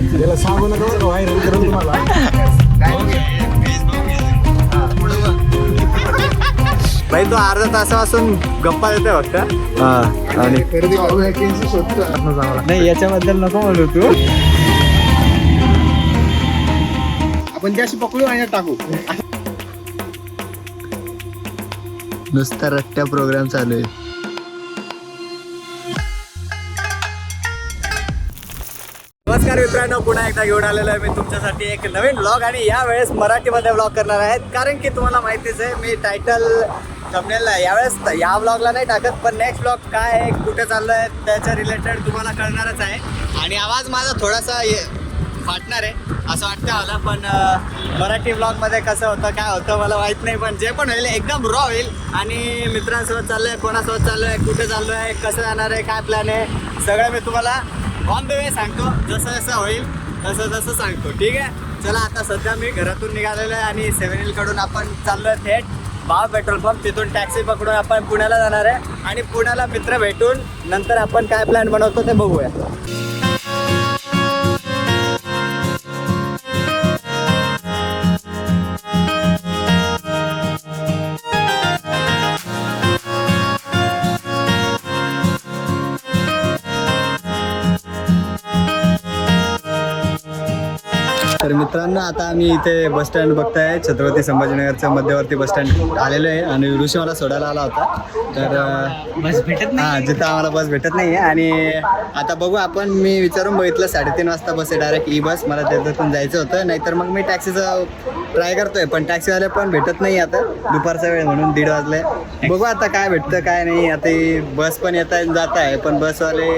त्याला सांगू नका बरं व्हायरल तुम्हाला. भाई तो अर्धा तासापासून गप्पा देतोय फक्त. हा आणि शोधतो नाही याच्याबद्दल नको बोलू तू. आपण त्याशी पकडू आणि टाकू. नुसता रट्ट्या प्रोग्राम चालू आहे. नमस्कार मित्रांनो पुन्हा एकदा घेऊन आलेलो आहे मी तुमच्यासाठी एक नवीन ब्लॉग आणि यावेळेस मराठीमध्ये ब्लॉग करणार आहेत. कारण की तुम्हाला माहितीच आहे मी टायटल थंबनेलला यावेळेस या ब्लॉगला नाही टाकत पण नेक्स्ट ब्लॉग काय आहे कुठे चाललं आहे त्याच्या रिलेटेड तुम्हाला कळणारच आहे. आणि आवाज माझा थोडासा फाटणार आहे असं वाटतं मला पण मराठी ब्लॉगमध्ये कसं होतं काय होतं मला माहीत नाही पण जे पण होईल एकदम रॉ होईल. आणि मित्रांसोबत चाललं आहे कोणासोबत चाललो आहे कुठे चाललो आहे कसं जाणार आहे काय प्लॅन आहे सगळं मी तुम्हाला ऑन द वे सांगतो. जसं जसं होईल तसं तसं सांगतो. ठीक आहे? चला आता सध्या मी घरातून निघालेलो आहे आणि सेव्हनकडून आपण चाललो आहे थेट. भाव पेट्रोल पंप तिथून टॅक्सी पकडून आपण पुण्याला जाणार आहे. आणि पुण्याला मित्र भेटून नंतर आपण काय प्लॅन बनवतो ते बघूया. मित्रांनो आता आम्ही इथे बस स्टँड बघताय. छत्रपती संभाजीनगरचं मध्यवर्ती बस स्टँड आलेलो आहे आणि ऋषी मला सोडायला आला होता. तर बस भेटत हा जिथं आम्हाला बस भेटत नाही आणि आता बघू आपण मी विचारून बघितलं साडेतीन वाजता बस आहे डायरेक्ट ई बस मला त्याच्यातून जायचं होतं. नाहीतर मग मी टॅक्सीचा ट्राय करतोय पण टॅक्सीवाले पण भेटत नाही आता. दुपारचा वेळ म्हणून दीड वाजले. बघू आता काय भेटतं काय नाही. आता बस पण येत आहे जात आहे पण बसवाले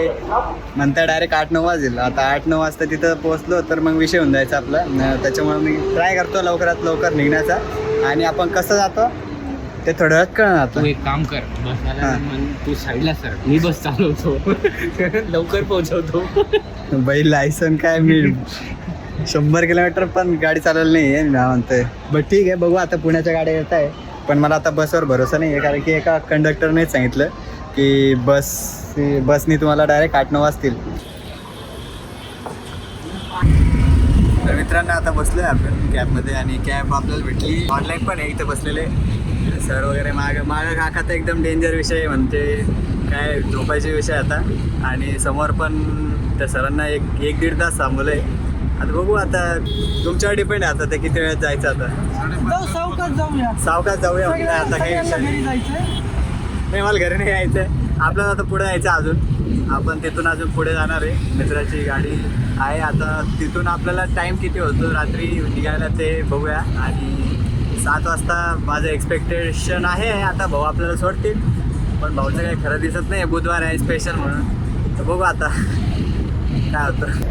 म्हणताय डायरेक्ट आठ नऊ वाजेल. आता आठ नऊ वाजता तिथं पोहोचलो तर मग विषय होऊन जायचा आपला. त्याच्यामुळे मी ट्राय करतो लवकरात लवकर निघण्याचा. आणि आपण कसं जातो ते थोड्या वेळात कळणार तू आता एक काम कर बस तू साईडला सर मी बस चालवतो. लवकर पोहोचवतो. बाई लायसन काय मी शंभर किलोमीटर पण गाडी चालवली नाही आहे ना म्हणतोय. बट ठीक आहे बघू आता पुण्याच्या गाड्या येत आहे. पण मला आता बसवर भरोसा नाही आहे कारण की एका कंडक्टरनेच सांगितलं की बस बसनी तुम्हाला डायरेक्ट आठ नऊ वाजतील. तर मित्रांनो आता बसलो आहे आपण कॅबमध्ये आणि कॅब आपल्याला भेटली. ऑनलाईन पण आहे इथे बसलेले. सर वगैरे माग मागं काका तर एकदम डेंजर विषय आहे म्हणते काय झोपायचे विषय आता. आणि समोर पण त्या सरांना एक एक दीड तास थांबवलं आहे आता बघू आता तुमच्यावर डिपेंड आहे आता ते किती वेळात जायचं आता. जाऊ सावकाश जाऊया. सावकाश जाऊया म्हटलं आता काही सगळ्यांना विषय घरी नाही. जायचंय. नाही मला घरी नाही यायचं आहे आपल्याला आता पुढे यायचं अजून. आपण तिथून अजून पुढे जाणार आहे. मित्राची गाडी आहे. आता तिथून आपल्याला टाईम किती होतो? रात्री निघायला ते बघूया. आणि सात वाजता माझं एक्सपेक्टेशन आहे आता भाऊ आपल्याला सोडतील. पण भाऊचं काही खरं दिसत नाही. बुधवार आहे स्पेशल म्हणून. तर बघू आता. काय होतं.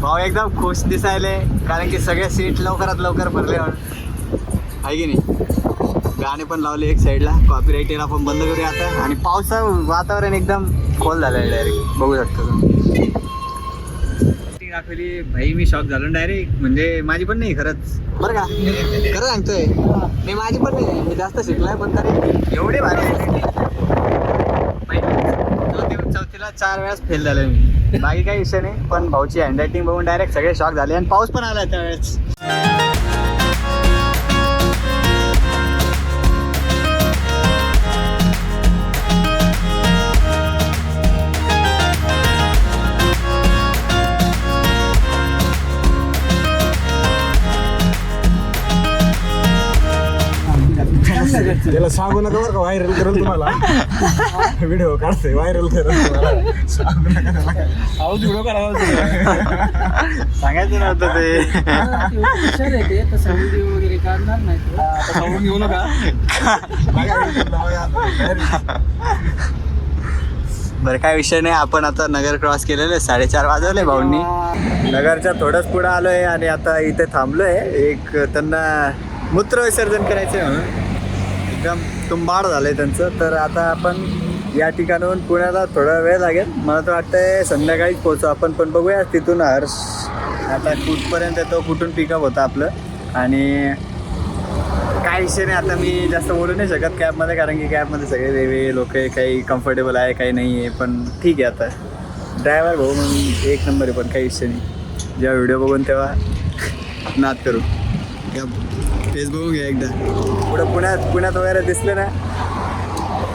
भाऊ एकदम खुश दिसायले कारण की सगळे सीट लवकरात लवकर भरले आहे की नाही? गाणे पण लावले एक साईडला कॉपीराईट यायला आपण बंद करूया आता. आणि पावसाचं वातावरण एकदम खोल झालं आहे. डायरेक्ट बघू शकतो तुम्ही. दाखवली. भाई मी शॉक झालो डायरेक्ट म्हणजे माझी पण नाही खरंच. बरं का? खरं सांगतोय. मी माझी पण नाही. मी जास्त शिकलाय पण तरी एवढे भारी चौथीला चार वेळास फेल झालोय मी. बाकी काही विषय नाही पण भाऊची हँडरायटिंग बघून डायरेक्ट सगळे शॉक झाले आणि पाऊस पण आला त्यावेळेस. त्याला सांगू नका बरं का व्हायरल करेल तुम्हाला. व्हिडिओ काढतोय व्हायरल सांगू नका त्याला. काय. व्हिडिओ करावा सांगायचं नव्हतं ते. हुशार आहे ते. तसं व्हिडिओ वगैरे काढणार नाही तो. सांगून घेऊ नका. बरं काय विषय नाही. आपण आता नगर क्रॉस केलेले. साडेचार वाजवले भाऊंनी. नगरच्या थोडंच पुढं आलोय आणि आता इथे थांबलोय. एक त्यांना मूत्र विसर्जन करायचंय म्हणून. एकदम तुंबाड झालंय त्यांचं. तर आता आपण या ठिकाणाहून पुण्याला थोडा वेळ लागेल. मला तर वाटतंय संध्याकाळीच पोहोचू आपण पण बघूया तिथून हर्ष. आता कुठपर्यंत येतो कुठून पिकअप होतं आपलं. आणि काय विषय नाही आता मी जास्त बोलू नाही शकत कॅबमध्ये कारण की कॅबमध्ये सगळे वेगवेगळे लोक काही कम्फर्टेबल आहे काही नाही आहे पण ठीक आहे आता. ड्रायव्हर भाऊ म्हणून एक नंबर आहे पण काही विषय नाही. जेव्हा व्हिडिओ बघून तेव्हा नाद करू. फेस बघून घ्या एकदा. पुढं पुण्यात पुण्यात वगैरे दिसलं ना?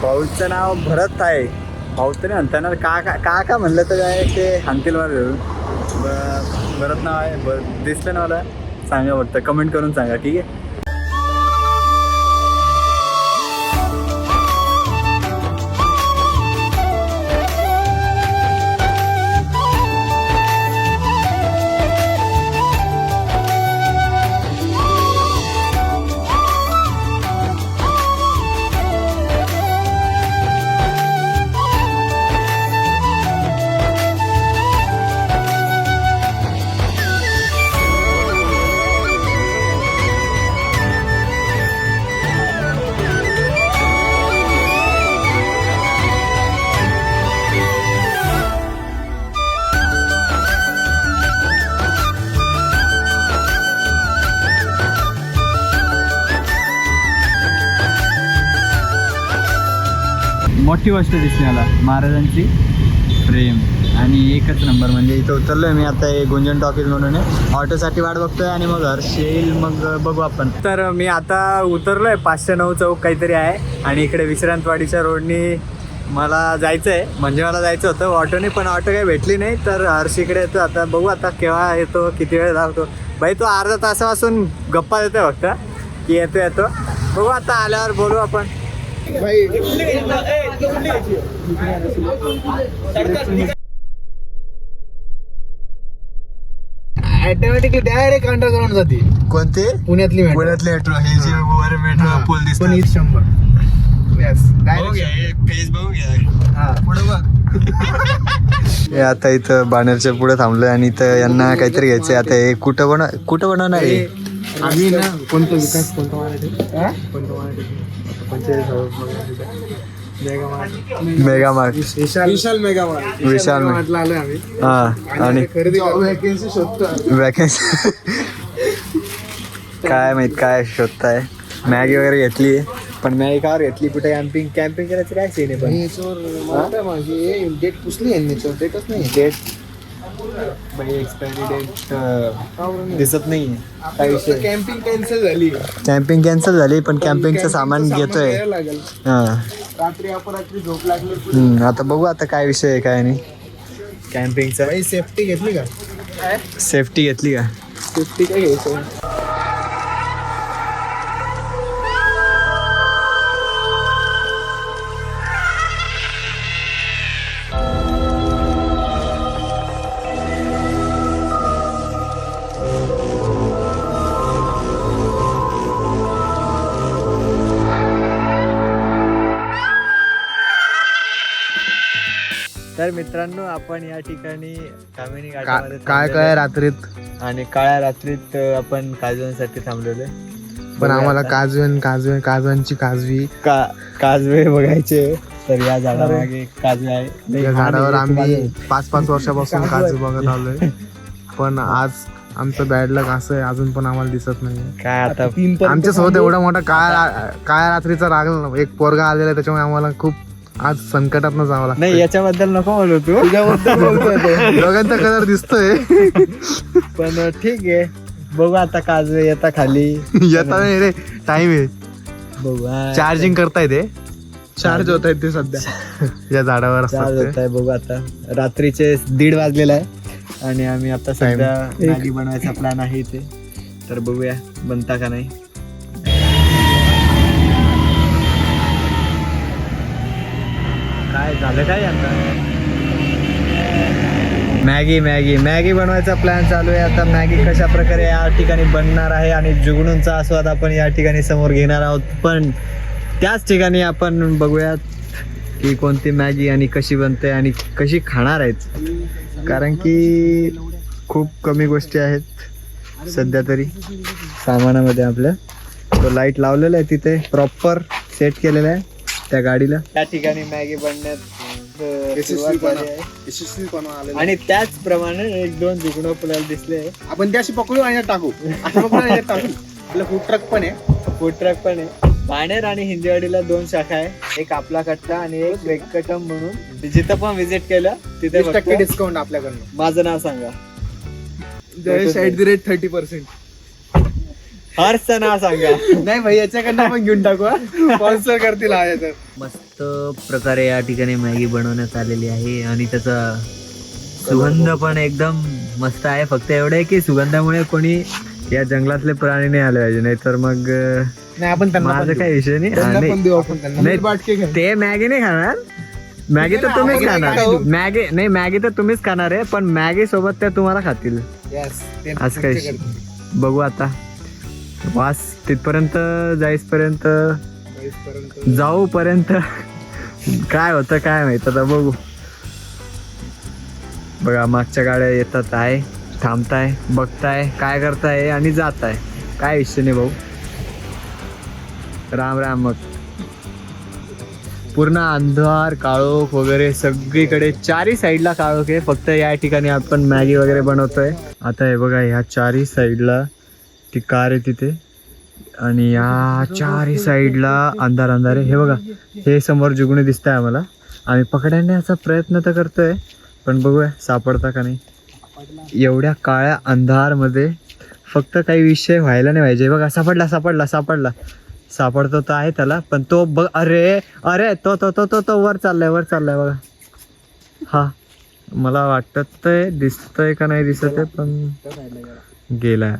भाऊचं नाव भरत आहे. भाऊ तरी म्हणता ना का का का का म्हणलं तर काय ते हाणतील मला धरून. ब- भरत नाव आहे ब दिसलं ना मला? सांगा फक्त कमेंट करून सांगा ठीक आहे? मोठी गोष्ट दिसली मला महाराजांची प्रेम. आणि एकच नंबर म्हणजे इथं उतरलोय मी आता हे गुंजन टॉकीज म्हणून आहे. ऑटोसाठी वाट बघतोय आणि मग हर्ष येईल मग बघू आपण. तर मी आता उतरलोय पाचशे नऊ चौक काहीतरी आहे. आणि इकडे विश्रांतवाडीच्या रोडनी मला जायचं आहे म्हणजे मला जायचं होतं ऑटोने पण ऑटो काही भेटली नाही. तर हर्ष इकडे येतो. आता बघू आता केव्हा येतो किती वेळ धावतो भाई तो अर्धा तासापासून गप्पा देतोय फक्त. की येतो येतो. बघू आता आल्यावर बोलू आपण. ऑटोमॅटिकली डायरेक्ट अंडरग्राऊंड जाते. कोणते? पुण्यातली metro. पुण्यातले मेट्रो हे जे वर मेट्रो पूल पण हीच शंभर. Yes, direct बघू घ्या, पेज बघू घ्या. पुढे बघ. हे आता इथं बाणरच्या पुढे थांबलोय आणि इथं यांना काहीतरी घ्यायचंय. आता हे कुठं बन कुठं बनवणार आहे? आम्ही ना कोणतं विकास कोणतं मराठी? कोणतं Marathi? Mega mart Vishal. Vishal mega mart Vishal मे- मार्टला आलोय आम्ही। हा आणि खरेदी वॅकेन्सी शोधतो वॅकन्सी काय माहित काय शोधताय? मॅगी वगैरे घेतली पण मॅगी कावर घेतली कुठे कॅम्पिंग कॅम्पिंग करायचं काय सीन आहे पण? डेट पुसली यांनी डेटच नाही डेट एक्सपायरी डेट दिसत नाही काय विषय? कॅम्पिंग कॅन्सल झाली. कॅम्पिंग कॅन्सल झाली पण कॅम्पिंगचं सामान घेतोय. हा. रात्री अपरात्री झोप लागली हम्म, आता बघू आता काय विषय आहे काय नाही. कॅम्पिंगचा सेफ्टी घेतली का? सेफ्टी घेतली का? सेफ्टी काय घ्यायचं? मित्रांनो आपण या ठिकाणी कामिनी काय घाटामध्ये काय थांबलेलो आहे. रात्रीत? आणि काळ्या रात्रीत अ, आपण काजवांसाठी थांबलेलो आहे. पण बघूया आम्हाला आता. काजवेन काजवे काजवांची काजवी का काजवे बघायचे. तर या झाडामागे काजवे आहे. या झाडावर आम्ही पाच पाच वर्षापासून काजू बघत आलोय. पण आज आमचं बॅड लक असं आहे अजून पण आम्हाला दिसत नाही काय आता आमच्यासोबत एवढा मोठा काळ्या काळ्या रात्रीचा लागला एक पोरगा आलेला आहे, त्याच्यामुळे आम्हाला खूप आज संकटात जावं लागतं नाही याच्याबद्दल नको बोलू तू. दोघांचा कलर दिसतोय. पण ठीक आहे. बघू आता काजवे येता खाली. येता नाही रे टाइम आहे. बघू. चार्जिंग करता येते चार्ज होत आहेत ते सध्या. या झाडावर चार असतात होत आहे बघू आता. रात्रीचे दीड वाजलेला आहे. आणि आम्ही आता सध्या बनवायचा प्लॅन आहे इथे. तर बघूया बनता का नाही. झालं काय आता? Maggi Maggi. मॅगी बनवायचा प्लॅन चालू आहे. आता मॅगी कशा प्रकारे या ठिकाणी बनणार आहे आणि जुगणूंचा आस्वाद आपण या ठिकाणी समोर घेणार आहोत. पण त्याच ठिकाणी आपण बघूयात की कोणती मॅगी आणि कशी बनते आणि कशी खाणार आहेत. कारण की खूप कमी गोष्टी आहेत सध्या तरी सामानामध्ये आपल्या. तो लाइट लावलेला आहे तिथे. प्रॉपर सेट केलेला आहे. त्या गाडीला? त्या ठिकाणी मॅगी बनण्यात अं, सुरुवात झाली आहे. आणि त्याचप्रमाणे एक दोन जुगणं आपल्याला दिसले आपण त्याशी पकडू आणि यात टाकू. असं पकडू आणि यात टाकू. आपला फूड ट्रक पण आहे. फूड ट्रक पण आहे. बाणेर आणि हिंजवाडीला दोन शाखा आहे. एक आपला कट्टा आणि एक वेंकटम म्हणून. जिथं पण विजिट केलं तिथे फक्त डिस्काउंट आपल्याकडनं. माझं नाव सांगा. Jayesh at the rate thirty percent हर्षचं नाव सांगा नाही भाई याच्याकडनं पण घेऊन टाकू स्पॉन्सर करतील हा याचं मस्त प्रकारे या ठिकाणी मॅगी बनवण्यात आलेली आहे आणि त्याचा सुगंध पण एकदम मस्त आहे फक्त एवढं आहे की सुगंधामुळे कोणी या जंगलातले प्राणी नाही आले पाहिजे नाहीतर मग नाही आपण त्यांना माझं पण काही विषय नाही देऊ. त्यांना नाही. पण देऊ आपण त्यांना नाही. मीठ बाटके घे. ते मॅगी नाही खाणार मॅगी तर तुम्हीच आपण खाणार खाऊ. मॅगी नाही मॅगी तर तुम्हीच खाणार आहे पण मॅगी सोबत त्या तुम्हाला खातील Yes, ते नक्की करतील. बघू आता वास तिथपर्यंत जाईसपर्यंत जाऊ पर्यंत काय होतं काय माहीत आता बघू. बघा मागच्या गाड्या येतात आहे थांबताय बघताय काय करताय आणि जात आहे काय विषय नाही भाऊ. राम राम मग. पूर्ण अंधार काळोख वगैरे सगळीकडे चारही साईडला काळोख आहे. फक्त या ठिकाणी आपण मॅगी वगैरे बनवतोय. आता हे बघा ह्या चारही साईडला ती कार आहे तिथे. आणि या चारही साईडला अंधार अंधार आहे. हे बघा हे समोर जुगणे दिसत आहे आम्हाला. आम्ही पकडण्याचा प्रयत्न तर करतोय पण बघूया सापडता का नाही. एवढ्या काळ्या अंधारमध्ये फक्त काही विषय व्हायला नाही पाहिजे. बघा सापडला सापडला सापडला. सापडतो तर आहे त्याला पण तो बघ अरे अरे तो तो तो तो तो वर चाललाय वर चाललाय बघा. हा मला वाटत ते दिसतंय का नाही दिसत आहे पण त्या side गेला.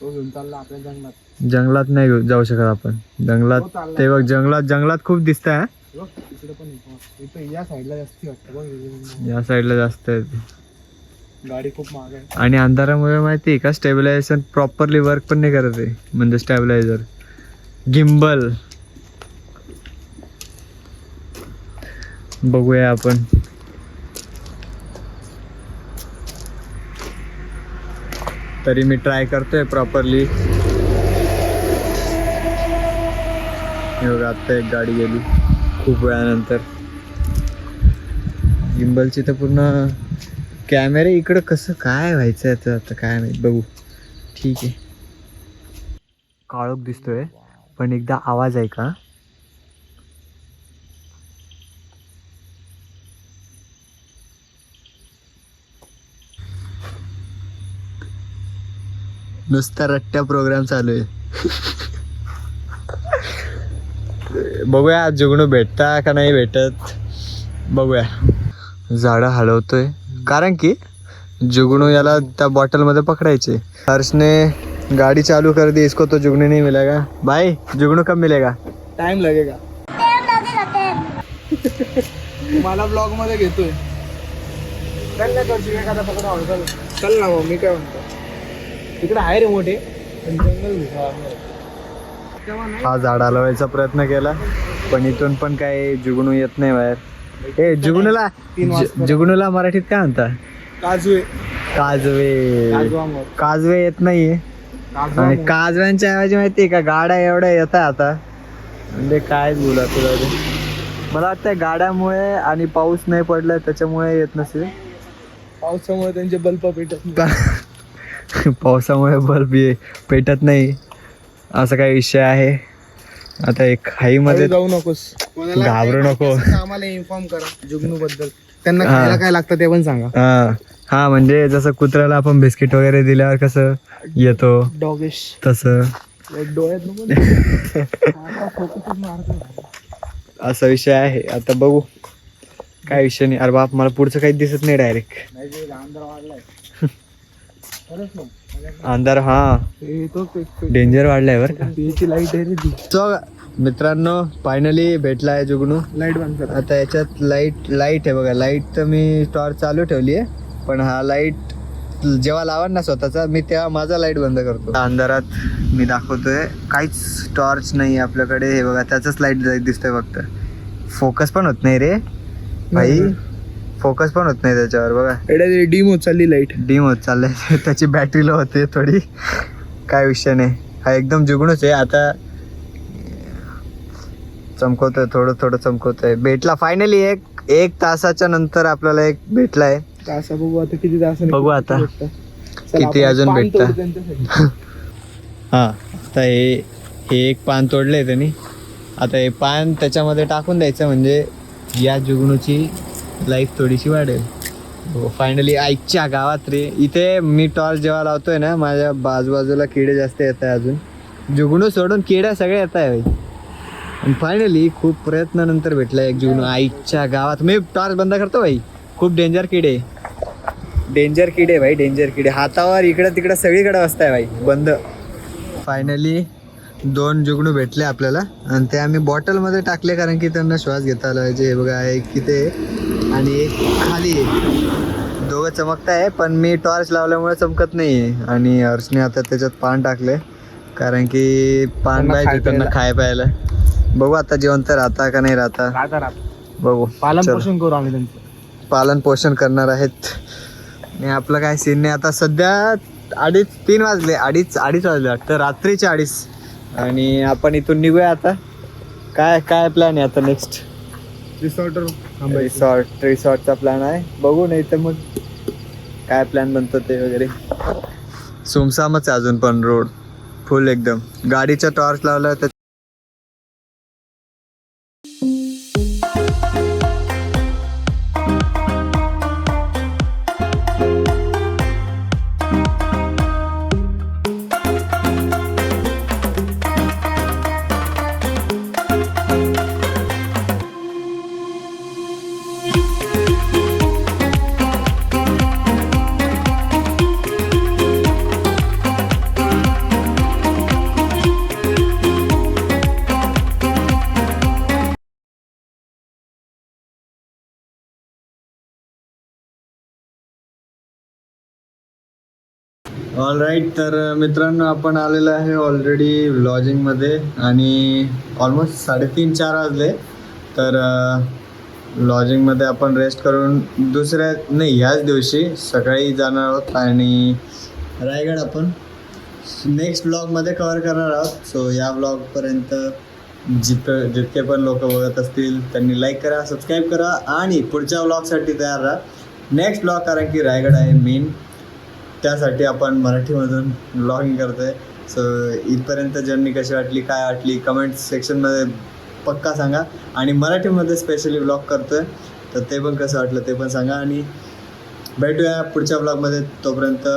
गेलाय तो घेऊन चालला आपल्या जंगलात. जंगलात नाही जाऊ शकत आपण. जंगलात तो बघ जंगलात जंगलात खूप दिसत आहे बघ, इकडे पण आहे. इथं या साईडला जास्ती वाटतं बघ. इकडे. या साईडला जास्त आहे गाडी खूप महाग आहे. आणि अंधारामुळे माहिती आहे का? स्टेबिलायझेशन प्रॉपरली वर्क पण नाही करत आहे. म्हणजे स्टेबिलायझर गिम्बल बघूया आपण. तरी मी ट्राय करतोय प्रॉपरली आता एक गाडी गेली. खूप वेळानंतर. गिंबलची तर पूर्ण कॅमेरे इकडं कसं काय व्हायचं आहे आता काय माहीत बघू. ठीक आहे. काळोख दिसतोय पण एकदा आवाज आहे नुसता रट्ट्या प्रोग्राम चालू आहे. बघूया आज जुगणू भेटता का नाही भेटत. बघूया. झाडं हलवतोय. कारण की जुगनू याला त्या बॉटलमध्ये पकडायचे. हर्षने गाडी चालू कर दी इसको तो जुगनू नहीं मिलेगा. भाई जुगनू कब मिलेगा? टाइम लगेगा. मला ब्लॉगमध्ये घेतोय. चल ना चल मग मी काय म्हणतो? तिकडे आहे रे मोठे पण जंगल दिसतं. हा झाड हलवायचा प्रयत्न केला पण इथून पण काय जुगनू येत नाही बाहेर ए जुगनूला तीन वाजता. जु- जुगनूला मराठीत काय म्हणता काजवे काजू आंबा. काजवे येत नाहीये आणि. काजव्यांच्या ऐवजी माहितीये का गाड्या एवढ्या येत आहे आता म्हणजे काय बोला तुला. मला वाटतं गाड्यामुळे आणि पाऊस नाही पडलाय त्याच्यामुळे येत नसेल पावसामुळे त्यांचे बल्ब पेटत पावसामुळे बल्ब पेटत नाही. असा काही विषय आहे. आता एक खाईमध्ये जाऊ नकोस. घाबरू नको. आम्हाला इन्फॉर्म करा जुगनू बद्दल त्यांना हा. खायला काय लागतं ते पण सांगा. हा. हा म्हणजे जसं कुत्र्याला आपण बिस्किट वगैरे दिल्यावर कसं येतो? डॉगेश. तसं. डोळ्यात. असा विषय आहे. आता बघू. काय विषय नाही. अरे बाप मला पुढचं काही दिसत नाही डायरेक्ट अंधार हा. हे तो डेंजर वाढलाय बर लाइट आहे सो मित्रांनो फायनली भेटला आहे जुगनू. लाइट बंद कर. आता याच्यात लाइट लाइट आहे बघा. लाइट तर मी टॉर्च चालू ठेवली आहे पण हा लाइट जेव्हा लावा ना स्वतःचा मी तेव्हा माझा लाइट बंद करतो. अंधारात मी दाखवतोय. काहीच टॉर्च नाही आपल्याकडे. हे बघा त्याचाच लाइट दिसतोय फक्त. फोकस पण होत नाही रे. भाई फोकस पण होत नाही त्याच्यावर बघा. एवढ्या डीम होत चालली लाइट डीम होत चाललंय. त्याची बॅटरी लो होते थोडी. काय विषय नाही. हा एकदम जुगणूच आहे. आता चमकवतोय थोडं थोडं चमकवतोय. भेटला फायनली एक एक तासाच्या नंतर आपल्याला एक भेटलाय. तास बघू आता किती तास बघू आता. किती अजून भेटतं. हा आता हे हे एक पान तोडलंय त्यांनी. आता हे पान त्याच्यामध्ये टाकून द्यायचं म्हणजे या जुगनूची लाईफ थोडीशी वाढेल. हो फायनली आईच्या गावात रे. इथे मी टॉर्च जेव्हा लावतोय ना माझ्या बाजूबाजूला किडे जास्त येत आहे अजून. जुगणू सोडून किड्या सगळ्या येत आहे भाई आणि फायनली खूप प्रयत्नानंतर भेटला एक जुगणू आईच्या गावात. मी टॉर्च बंद करतो भाई. खूप डेंजर किडे. डेंजर किडे भाई डेंजर किडे. हातावर इकडं तिकडं सगळीकडे आहे भाई. बंद. फायनली दोन जुगनू भेटले आपल्याला. आणि ते आम्ही बॉटलमध्ये टाकले कारण की त्यांना श्वास घेता आला पाहिजे. हे बघा एक आहे. आणि एक खाली आहे. दोघं चमकत आहे पण मी टॉर्च लावल्यामुळे चमकत नाही आहे आणि हर्षने आता त्याच्यात पान टाकले कारण की पान पाहिजे खाय त्यांना. खाय प्यायला. बघू आता जिवंत राहता का नाही राहता. बघू. पालन. पोषण करू आम्ही त्यांचं. पालन पोषण करणार आहेत. आणि आपलं काय सीन नाही. आता सध्या अडीच तीन वाजले. अडीच अडीच वाजले वाटतं. रात्रीचे अडीच. आणि आपण इथून निघूया आता. काय काय प्लॅन आहे आता नेक्स्ट रिसॉर्टर रिसॉर्ट रिसॉर्टचा प्लॅन आहे. बघू नाही तर मग काय प्लॅन बनतो ते वगैरे. सुमसामच आहे अजून पण रोड फुल एकदम. गाडीचा टॉर्च लावला तर ऑल राईट तर मित्रांनो आपण आलेलो आहे ऑलरेडी लॉजिंगमध्ये आणि ऑलमोस्ट साडेतीन चार वाजले. तर लॉजिंगमध्ये आपण रेस्ट करून दुसऱ्या नाही ह्याच दिवशी सकाळी जाणार आहोत आणि रायगड आपण नेक्स्ट ब्लॉगमध्ये कवर करणार आहोत. सो या ब्लॉगपर्यंत जित जितके पण लोक बघत असतील त्यांनी लाईक करा सबस्क्राईब करा आणि पुढच्या ब्लॉगसाठी तयार राहा. नेक्स्ट ब्लॉग कारण की रायगड आहे मेन त्यासाठी आपण मराठीमधून ब्लॉगिंग करतो आहे सो इथपर्यंत जर्नी कशी वाटली काय वाटली कमेंट सेक्शनमध्ये पक्का सांगा. आणि मराठीमध्ये स्पेशली ब्लॉग करतो आहे तर ते पण कसं वाटलं ते पण सांगा. आणि भेटूया पुढच्या ब्लॉगमध्ये तोपर्यंत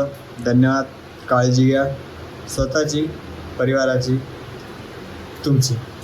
धन्यवाद. काळजी घ्या. स्वतःची परिवाराची तुमची.